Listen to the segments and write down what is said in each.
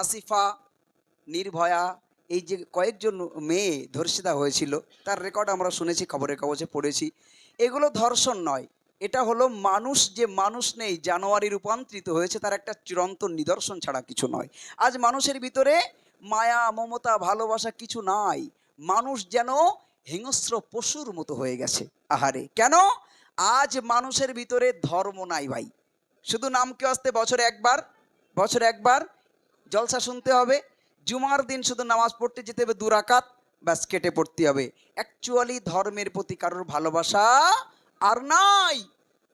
আসিফা, নির্ভয়া, এই যে কয়েকজন মেয়ে ধর্ষিতা হয়েছিল, তার রেকর্ড আমরা শুনেছি, খবরের কাগজে পড়েছি। এগুলো ধর্ষণ নয়। এটা হলো মানুষ, যে মানুষ নেই, জানুয়ারি রূপান্তরিত হয়েছে, তার একটা চিরন্তন নিদর্শন ছাড়া কিছু নয়। আজ মানুষের ভিতরে মায়া, মমতা, ভালোবাসা কিছু নাই। মানুষ যেন হিংস্র পশুর মতো হয়ে গেছে। আহারে, কেন? আজ মানুষের ভিতরে ধর্ম নাই ভাই। শুধু নামকে আসতে বছরে একবার বছরে একবার জলসা শুনতে হবে। জুমার দিন শুধু নামাজ পড়তে যেতে হবে দুরাকাত ব্যাস কেটে পড়তে হবে। অ্যাকচুয়ালি ধর্মের প্রতি কারোর ভালোবাসা আর নাই।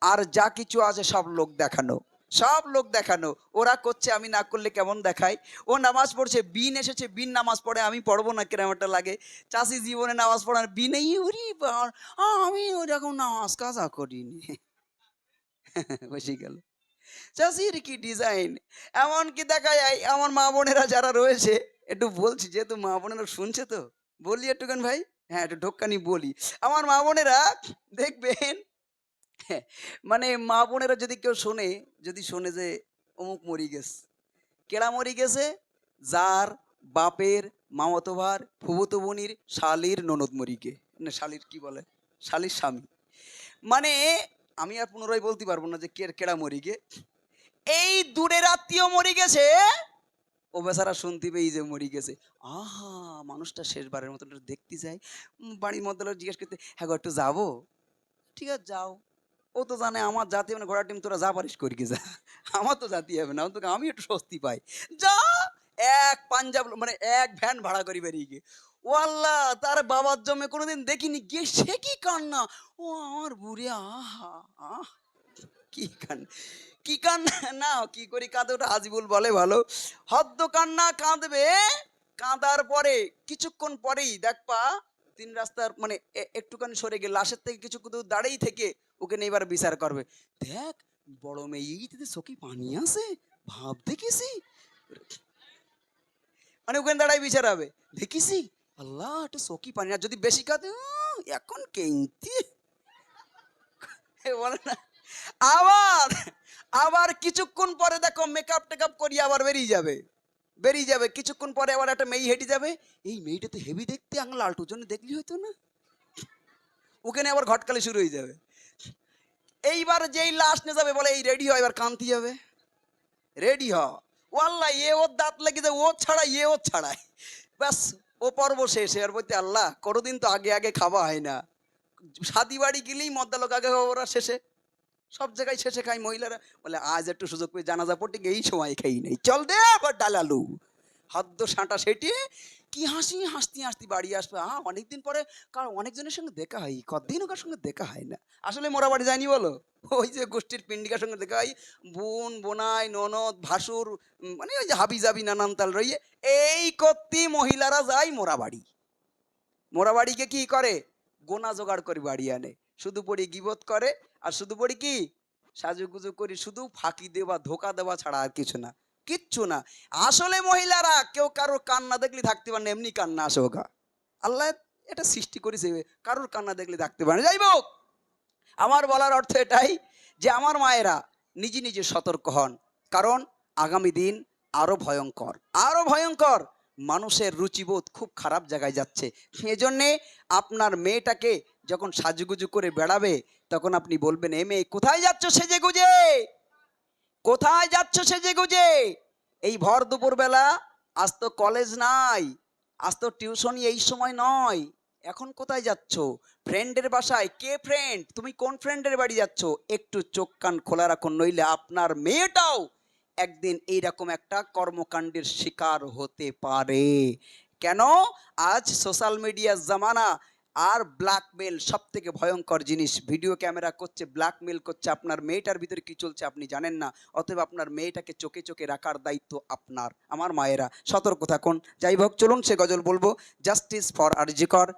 আর যা কিছু আছে সব লোক দেখানো। সব লোক দেখানো। ওরা করছে, আমি না করলে কেমন দেখায়? ও নামাজ পড়ছে, বিন এসেছে, বিন নামাজ পড়ে, আমি পড়ব না কেরম একটা লাগে? চাষি জীবনে নামাজ পড়ার বিনেই উরি আমি ওরকম নামাজ কাজা করিনি। বসে গেল। চাষির কি ডিজাইন এমন কি দেখা যায়? আমার মা বোনেরা যারা রয়েছে একটু বলছি যেহেতু মা বোনেরা শুনছে তো বলি একটুখান ভাই? হ্যাঁ একটু ঢোকানি বলি। আমার মা বোনেরা দেখবেন হ্যাঁ, মানে মা বোনেরা যদি কেউ শোনে যদি শোনে যে অমুক মরি গেছে কেরা মরি গেছে? যার বাপের মামাতো ভার ফুবুতো বনির শালির ননদ মরিকে না শালির কি বলে? শালির স্বামী। মানে আমি আর পুনরায় বলতে পারব না যে কে কেরা মরি গে এই দূরের আত্মীয় মরি গেছে। ও বেচারা শুনতে পেয়ে যে মরি গেছে। আহা মানুষটা শেষবারের মতো একটু দেখতে যাই বাড়ির মধ্যে জিজ্ঞেস করতে হ্যাঁ গো একটু যাব? ঠিক আছে যাও। ও তো জানে আমার জাতি মানে ঘোড়া টিম তোরা যা পারিস করি যা। আমার তো জাতি হবে না তোকে আমি একটু স্বস্তি পাই। যা এক পাঞ্জাব মানে এক ভ্যান ভাড়া করি বেরিয়ে গিয়ে। ও আল্লাহ, তার বাবার জমে কোনোদিন দেখিনি। গিয়ে সে কি কান্না? ও আমার বুড়ি, আহা কি কান্না? কি কান্না? না, কি করি কাঁদে ওটা আজিবুল বলে ভালো। হদ্দ কান্না, কাঁদবে, কাঁদার পরে, কিছুক্ষণ পরেই দেখবা তিন রাস্তার মানে একটুখানি সরে গিয়ে লাশের থেকে কিছুক্ষণ দূর দাঁড়িয়েই থেকে ওকে নিয়ে এবার বিচার করবে। দেখ, বড় মেয়ে, এই চোখে পানি আছে, ভাব দেখেছি মানে ওখানে দাঁড়াই বিচার হবে। দেখিছি আল্লাহ একটু চোখি পানি আর যদি বেশি কাঁদে এখন কেন্তি বলে না আবার আবার কিছুক্ষণ পরে দেখো মেকআপ টেকআপ করিয়ে আবার বেরিয়ে যাবে বেরিয়ে যাবে কিছুক্ষণ পরে আবার একটা মেয়ে হেঁটে যাবে এই মেয়েটা তো হেভি দেখতে, আঙুল লালটুর জন্য দেখলি হয়তো না? ওখানে আবার ঘটকালি শুরু হয়ে যাবে। এইবার যেই লাস্ট নিয়ে যাবে, বলে, এই রেডি হয় এবার কান্তি যাবে। রেডি হ। আল্লাহ এ ওর দাঁত লেগে যায়, ও ছাড়া এ ওর ছাড়ায়। ব্যাস ও পর্ব শেষ, আর বলতে আল্লাহ, কোনোদিন তো আগে আগে খাওয়া হয় না। সাদি বাড়ি গেলেই মদ্দা লোক আগে খাওয়া, ওরা শেষে। সব জায়গায় শেষে খাই মহিলারা। বলে, আজ একটু সুযোগ পেয়ে জানাজা পড়তে এই সময় খাই নেই। চল দে আবার ডালালু। হাদ্দ সাঁটা সেটি কি হাসি, হাসতে হাসতে বাড়ি আসবে। হ্যাঁ অনেকদিন পরে কার অনেকজনের সঙ্গে দেখা হয়। কদিন কার সঙ্গে দেখা হয় না। আসলে মোরা বাড়ি যায়নি বলো? ওই যে গোষ্ঠীর পিণ্ডিকার সঙ্গে দেখা হয়, বোন, বোনাই, ননদ, ভাসুর মানে ওই যে হাবি জাবি নানান তাল রইয়ে, এই করতে মহিলারা যায় মোরাবাড়ি মোরাবাড়িকে কি করে? গোনা জোগাড় করে বাড়ি আনে। শুধু পড়ি গিবত করে, আর শুধু পড়ি কি? সাজুগুজু করি, শুধু ফাঁকি দেওয়া, ধোকা দেওয়া ছাড়া আর কিছু না, কিচ্ছু না। আসলে মহিলারা কেউ কারোর কান্না দেখলে থাকতে পারে না, এমনি কান্না আসে ওগা। আল্লাহ এটা সৃষ্টি করেছে, কারোর কান্না দেখলে থাকতে পারে যাই হোক আমার বলার অর্থ এটাই যে আমার মায়েরা নিজে নিজে সতর্ক হন। কারণ আগামী দিন আরও ভয়ঙ্কর। আরও ভয়ঙ্কর! মানুষের রুচিবোধ খুব খারাপ জায়গায় যাচ্ছে। এজন্যে আপনার মেয়েটাকে যখন সাজুগুজু করে বেড়াবে, তখন আপনি বলবেন, এ মেয়ে, কোথায় যাচ্ছ সেজে গুজে কোথায় যাচ্ছ সেজে গুজে এই ভর দুপুর বেলা আজ তো কলেজ নাই, আজ তো টিউশনই এই সময় নয়। এখন কোথায় যাচ্ছ? ফ্রেন্ডের বাসায়। কে ফ্রেন্ড তুমি কোন ফ্রেন্ডের বাড়ি যাচ্ছ? একটু চোখ কান খোলা রাখুন নইলে আপনার মেয়েটাও একদিন এইরকম একটা কর্মকাণ্ডের শিকার হতে পারে। কেন? আজ সোশ্যাল মিডিয়ার জামানা আর ব্ল্যাকমেল সব থেকে ভয়ঙ্কর জিনিস। ভিডিও ক্যামেরা করছে ব্ল্যাকমেল করছে, আপনার মেয়েটার ভিতরে কি চলছে আপনি জানেন না। অতএব আপনার মেয়েটাকে চোখে চোখে রাখার দায়িত্ব আপনার, আমার মায়েরা। সতর্ক থাকুন। যাই হোক, চলুন সে গজল বলব। Justice for RG Kar